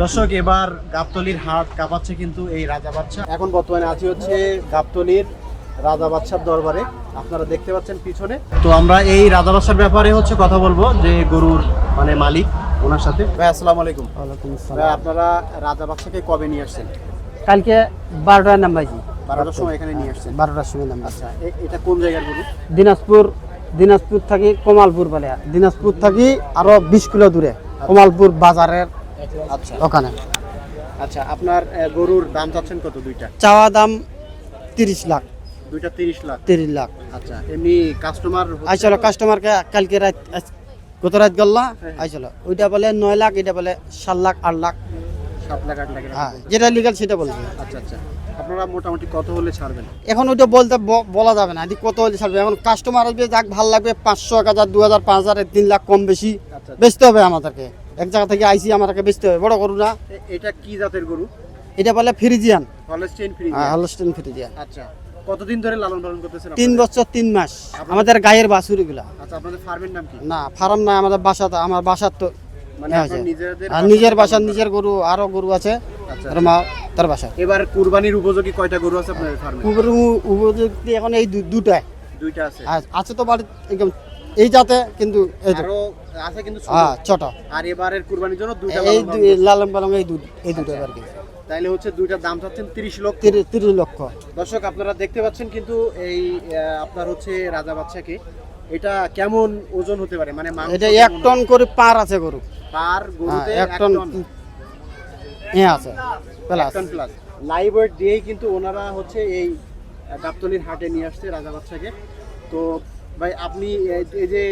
দর্শক এবার গাবতলির হাট কাঁপাচ্ছে কিন্তু এই রাজা বাচ্চা এখন বর্তমানে আছি হচ্ছে গাবতলির রাজা বাচ্চার দরবারে। আপনারা দেখতে পাচ্ছেন পিছনে। তো আমরা এই রাজা বাচ্চার ব্যাপারে হচ্ছে কথা বলব যে গরুর মানে মালিক ওনার সাথে। ভাই আসসালামু আলাইকুম। ওয়ালাইকুম আসসালাম। আপনারা রাজা বাচ্চাকে কবে নিয়ে আসছেন? কালকে বারোটার নাম্বারজি বারোটার সময় এখানে নিয়ে আসছেন? বারোটার সময় নাম্বার আচ্ছা এটা কোন জায়গার গরু? দিনাজপুর দিনাজপুর থাকি কমালপুর বলে। দিনাজপুর থাকি আরও বিশ কিলো দূরে কমালপুর বাজারের আচ্ছা ওখানে। আচ্ছা আপনার গরুর দাম চাচ্ছেন কত দুইটা? চাওয়া দাম তিরিশ লাখ। দুইটা তিরিশ লাখ। তিরিশ লাখ। আচ্ছা এমনি কাস্টমার আইসল কাস্টমারকে কালকে রাত গত রাত গল্লা আইসল ওইটা বলে নয় লাখ এটা বলে সাত লাখ আট লাখ। সাত লাখ আট লাখ হ্যাঁ যেটা লিগাল সেটা বলছে। আচ্ছা আচ্ছা আপনারা মোটামুটি কত হলে ছাড়বেন? এখন ওইটা বলতে বলা যাবে না কত হলে ছাড়বে। এখন কাস্টমার আসবে যাক ভালো লাগবে পাঁচশো এক হাজার দু হাজার পাঁচ হাজার তিন লাখ কম বেশি আচ্ছা। বেচতে হবে আমাদেরকে। এক জায়গা থেকে আইসি আমাদেরকে বেচতে হবে। বড় গরু না। এটা কি জাতের গরু? এটা বলে Friesian. Holstein free Holstein Friesian. আচ্ছা। কতদিন ধরে লালন পালন করতেছেন তিন বছর তিন মাস। আমাদের গায়ের বাছুরিগুলা। আচ্ছা আপনাদের ফার্মের নাম কি? না ফার্ম না আমাদের বাসা তো আমার বাসার তো মানে হ্যাঁ, নিজেদের আর নিজের বাসা নিজের গরু আরও গরু আছে। আচ্ছা তার বাসা। এবার কুরবানির উপযোগী কয়টা গরু আছে আপনাদের ফার্মে? গরু উপযুক্তি এখন এই দুটায় দুইটা আছে। আছে তো বাড়ি একদম এই জাতে কিন্তু এই তো আছে কিন্তু হ্যাঁ ছোট। আর এবারের কুরবানির জন্য দুইটা এই লালন পালন দু- লালন পালন এই দুটো কি তাইলে হচ্ছে দুইটার দাম চাচ্ছেন তিরিশ লক্ষ। তিরিশ লক্ষ। দর্শক আপনারা দেখতে পাচ্ছেন কিন্তু এই আপনার হচ্ছে রাজা বাচ্চাকে এটা কেমন ওজন হতে পারে? মানে এটা এক টন করে পার আছে গরু। পার হ্যাঁ, গরুতে এক টন এ আছে plus ton plus live weight দিয়েই কিন্তু ওনারা হচ্ছে এই গাবতলির হাটে নিয়ে আসছে রাজা বাচ্চাকে। তো ভাই আপনি এই- যে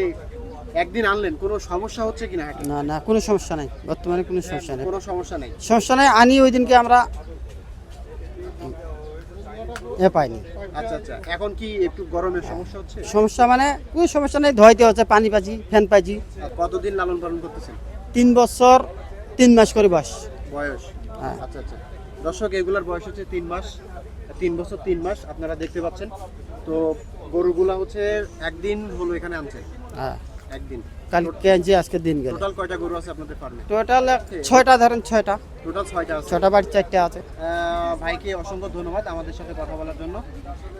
একদিন আনলেন কোনো সমস্যা হচ্ছে কিনা না না কোনো সমস্যা নাই। বর্তমানে কোনো সমস্যা নেই। কোনো সমস্যা নেই? সমস্যা নাই আনি ওই দিনকে আমরা এ পাইনি। আচ্ছা আচ্ছা এখন কি একটু গরমের সমস্যা হচ্ছে? সমস্যা মানে কোনো সমস্যা নেই ধোয়াইতে হচ্ছে পানি পাচ্ছি ফ্যান আর কতদিন লালন পালন করতেছেন? তিন বছর তিন মাস করে বাস বয়স? হ্যাঁ। আচ্ছা আচ্ছা। দর্শক এগুলার বয়স হচ্ছে তিন মাস। তিন বছর তিন মাস আপনারা দেখতে পাচ্ছেন। তো গরুগুলা হচ্ছে একদিন হলো এখানে আনছে। হ্যাঁ। একদিন। কালকে আনছি আজকে দিন গেলে। টোটাল কয়টা গরু আছে আপনাদের ফার্মে টোটাল ছয়টা ধরেন ছয়টা। টোটাল ছয়টা আছে। ছয়টা বাড়ি চারটে আছে। ভাইকে অসংখ্য ধন্যবাদ আমাদের সাথে কথা বলার জন্য।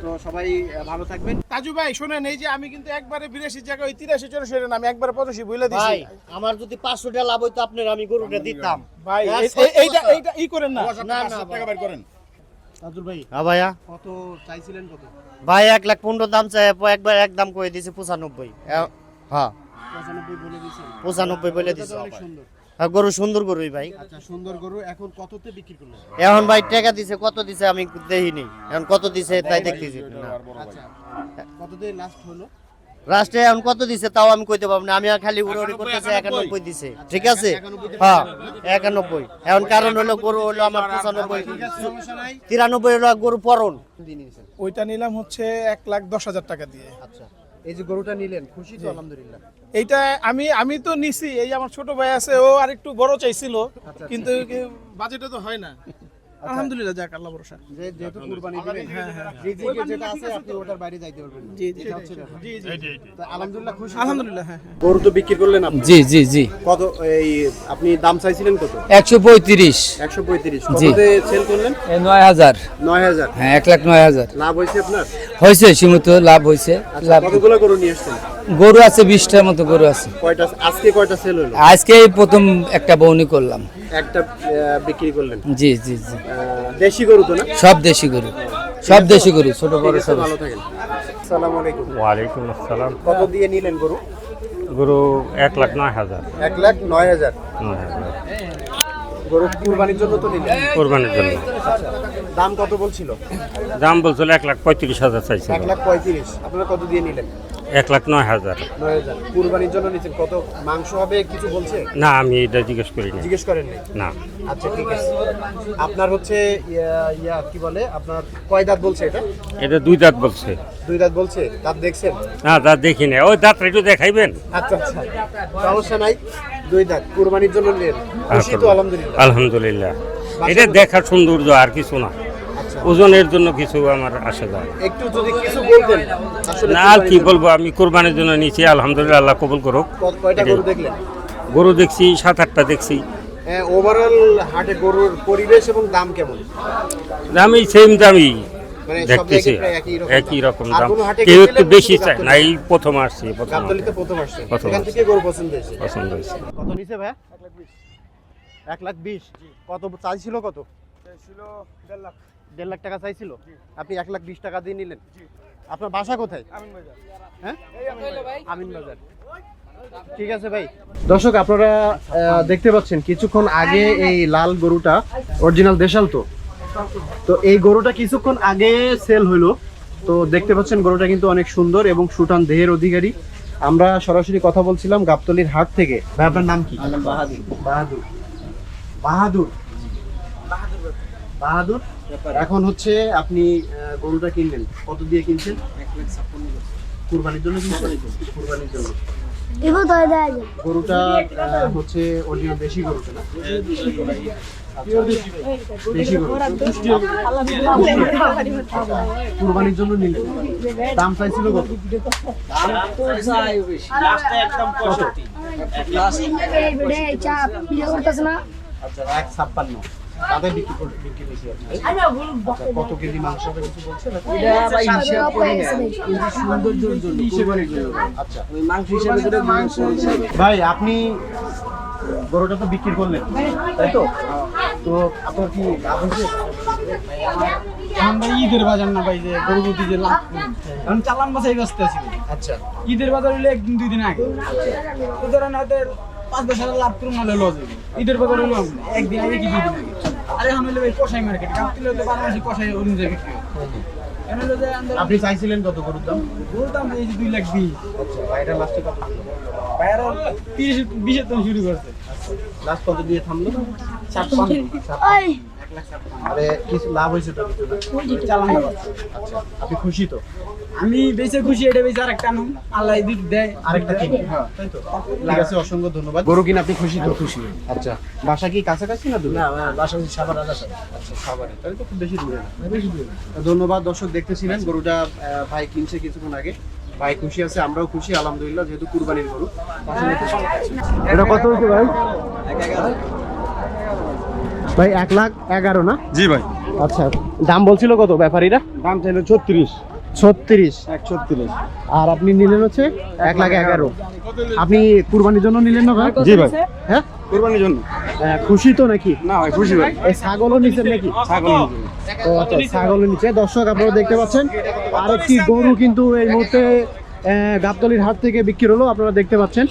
তো সবাই ভালো থাকবেন। তাজু ভাই শোনেন এই যে আমি কিন্তু একবারে বিরাশি জায়গায় ওই তিরাশি না আমি একবারে পঁচাশি বলে দিছি। আমার যদি পাঁচশো টাকা লাভ হইতো আপনার আমি গরুটা দিতাম। ভাই এই- এই- এইটা এইটা ই করেন না। না না টাকা বের করেন। ভাই হ্যাঁ ভাইয়া। কত চাইছিলেন কত? ভাই এক লাখ পনেরো দাম চাই একবার এক দাম করে দিয়েছে পঁচানব্বই। এ- হ্যাঁ। পঁচানব্বই বলে পঁচানব্বই অনেক সুন্দর। হ্যাঁ, গরু সুন্দর গরুই ভাই। আচ্ছা সুন্দর গরু এখন কততে বিক্রি করলেন? এখন ভাই টাকা দিছে কত দিছে আমি দেখিনি। এখন কত দিছে তাই দেখতেছি। না আচ্ছা কততে লাস্ট হলো? রাষ্ট্রে এখন কত দিছে তাও আমি কইতে পারব না। আমি আর খালি উড়ে উড়ে করতেছি একানব্বই। দিছে। ঠিক আছে? একানব্বই হ্যাঁ একানব্বই। এখন কারণ হলো গরু হলো আমার পঁচানব্বই। তিরানব্বই হলো গরু পরন। ওইটা নিলাম হচ্ছে এক লাখ দশ হাজার টাকা দিয়ে। আচ্ছা। এই যে গরুটা নিলেন খুশি তো আলহামদুলিল্লাহ। এইটা আমি আমি তো নিছি এই আমার ছোট ভাই আছে ও আর একটু বড় চাইছিল কিন্তু বাজেটে তো হয় না। আলহামদুলিল্লাহ যাক আল্লাহ ভরসা। যে যেহেতু কুরবানি দিবেন রিজিকে যেটা আছে আপনি ওটার বাইরে যাইতে পারবেন। জি জি এটা হচ্ছে ব্যাপার। জি জি তো আলহামদুলিল্লাহ খুশি আলহামদুলিল্লাহ হ্যাঁ। গরু তো বিক্রি করলেন আপনি? জি জি জি। কত এই আপনি দাম চাইছিলেন কত? একশো পঁয়ত্রিশ। একশো পঁয়ত্রিশ। জি। কততে সেল করলেন? নয় হাজার। নয় হাজার। হ্যাঁ এক লাখ নয় হাজার। লাভ হয়েছে আপনার? হয়েছে সীমিত লাভ হয়েছে। আচ্ছা লাভ কতগুলো গরু নিয়ে আসছেন? গরু আছে বিশটার মতো গরু আছে। কয়টা আজকে কয়টা সেল হলো? আজকে এই প্রথম একটা বৌনি করলাম। একটা বিক্রি করলেন? জি জি জি। দেশি গরু তো না? সব দেশি গরু। সব দেশি গরু ছোট বড় সব ভালো থাকেন। আসসালামু আলাইকুম। ওয়ালাইকুম আসসালাম। কত দিয়ে নিলেন গরু? গুরু এক লাখ নয় হাজার। এক লাখ নয় হাজার। নয় হাজার। গরু কুরবানির জন্য তো নিলেন? কোরবানির জন্য। দাম কত বলছিল? দাম বলছিল এক লাখ পঁয়ত্রিশ হাজার চাইছিল। এক লাখ পঁয়ত্রিশ। আপনারা কত দিয়ে নিলেন? এক লাখ নয় হাজার। নয় হাজার। কুরবানির জন্য নিচ্ছেন কত মাংস হবে কিছু বলছে? না আমি এটা জিজ্ঞেস করিনি জিজ্ঞেস করেননি? না। আচ্ছা ঠিক আছে। আপনার হচ্ছে ইয়া ইয়া কি বলে? আপনার কয় দাঁত বলছে এটা? এটা দুই দাঁত বলছে। দুই দাঁত বলছে? দাঁত দেখছেন? না দাঁত দেখি না ওই দাঁত একটু দেখাইবেন? আচ্ছা আচ্ছা। সমস্যা নাই। দুই দাঁত কুরবানির জন্য নিলেন খুশি তো আলহামদুলিল্লাহ। আলহামদুলিল্লাহ। এটা দেখার সৌন্দর্য আর কিছু না। আচ্ছা। ওজনের জন্য কিছু আমার আসে যায়। একটু যদি কিছু বলতেন না আর কি বলব আমি কোরবানির জন্য নিচ্ছি আলহামদুলিল্লাহ আল্লাহ কবুল করুক। কয়টা গরু দেখলেন? গরু দেখছি সাত আটটা দেখছি। ওভারঅল হাটে গরুর পরিবেশ এবং দাম কেমন? দামি সেম দামি সব দেখতেছি জায়গায় প্রায় একই রকম দাম। কেউ একটু বেশি চায়। না এই প্রথম আসছি প্রথম পছন্দ হয়েছে। কত নিছে ভাই? এক লাখ বিশ। কত চাইছিল কত? দেড় লাখ। টাকা চাইছিল? আপনি এক লাখ বিশ টাকা দিয়ে নিলেন। আপনার বাসা কোথায়? হ্যাঁ? আমিন বাজার। ঠিক আছে ভাই। দর্শক আপনারা দেখতে পাচ্ছেন কিছুক্ষণ আগে এই লাল গরুটা অরিজিনাল দেশাল তো। তো এই গরুটা কিছুক্ষণ আগে সেল হলো তো দেখতে পাচ্ছেন গরুটা কিন্তু অনেক সুন্দর এবং সুটান দেহের অধিকারী। আমরা সরাসরি কথা বলছিলাম গাবতলির হাট থেকে। ভাই আপনার নাম কি? বাহাদুর। বাহাদুর। বাহাদুর? বাহাদুর? এখন হচ্ছে আপনি গরুটা কিনলেন। কত দিয়ে কিনছেন? কুরবানির জন্য কিনছেন? কুরবানির জন্য। গরুটা হচ্ছে অরিজিনাল দেশি গরুটা না? গরু। কুরবানির জন্য নিলেন দাম চাইছিল কত? আচ্ছা এক ছাপ্পান্ন। তাদের বিক্রি করে বিক্রি বেশি আছে আচ্ছা, কত কেজি মাংস হবে কিছু বলছে নাকি? জন্য। আচ্ছা। ভাই আপনি গরুটা তো বিক্রি করলেন তাই তো? তো আপনার কি লাভ হয়েছে? আমরা ঈদের বাজার না ভাই যে গরু প্রতি যে লাভ কারণ চালান বাসাই ব্যস্ত আছি। আচ্ছা। ঈদের বাজার হইলে একদিন দুই দিন আগে। তো ধরেন হয়তো পাঁচ দশ হাজার লাভ করুন নাহলে লস হবে ঈদের বাজারে লস একদিন আগে কি দুই দিন আগে আর এখন হইলে ভাই কষাই মার্কেট কাপতিল হইলে বারো মাসে কষাই অনুযায়ী বিক্রি হয়। আপনি চাইছিলেন কত গরুর দাম? গরুর দাম এই যে দুই লাখ বিশ। আচ্ছা এটা লাস্টে কত বাইরে তিরিশ বিশের দাম শুরু করছে। লাস্ট কত দিয়ে থামলো? সাত ওই। আরে কিছু লাভ হয়েছে তো চালান আচ্ছা আপনি খুশি তো? আমি বেঁচে খুশি এটা বেঁচে আর একটা নুন আল্লাহ দিক দেয়। আরেকটা কিনবেন তাই তো। ঠিক আছে অসংখ্য ধন্যবাদ। গরু কিনে আপনি খুশি তো? খুশি। আচ্ছা বাসা কি কাছাকাছি না দূরে? না বাসা হচ্ছে সাভার আচ্ছা সাভারে। তাহলে তো খুব বেশি দূরে না। বেশি দূরে ধন্যবাদ দর্শক দেখতেছিলেন গরুটা ভাই কিনছে কিছুক্ষণ আগে। ভাই খুশি আছে আমরাও খুশি আলহামদুলিল্লাহ যেহেতু কুরবানির গরু। এটা কত হয়েছে ভাই? ভাই এক লাখ এগারো না? জি ভাই। আচ্ছা দাম বলছিল কত ব্যাপারীরা? দাম চাইলো ছত্রিশ। ছত্রিশ। এক ছত্রিশ। আর আপনি নিলেন হচ্ছে এক লাখ এগারো। আপনি কুরবানির জন্য নিলেন না ভাই? জি ভাই। হ্যাঁ? কোরবানির জন্য। আহ, খুশি তো নাকি? না ভাই খুশি ভাই। এই ছাগলও নিচ্ছেন নাকি? ছাগল ও আচ্ছা ছাগলও নিচ্ছে দর্শক আপনারা দেখতে পাচ্ছেন আর আরেকটি গরু কিন্তু এই মুহূর্তে গাবতলির হাট থেকে বিক্রি হলো আপনারা দেখতে পাচ্ছেন।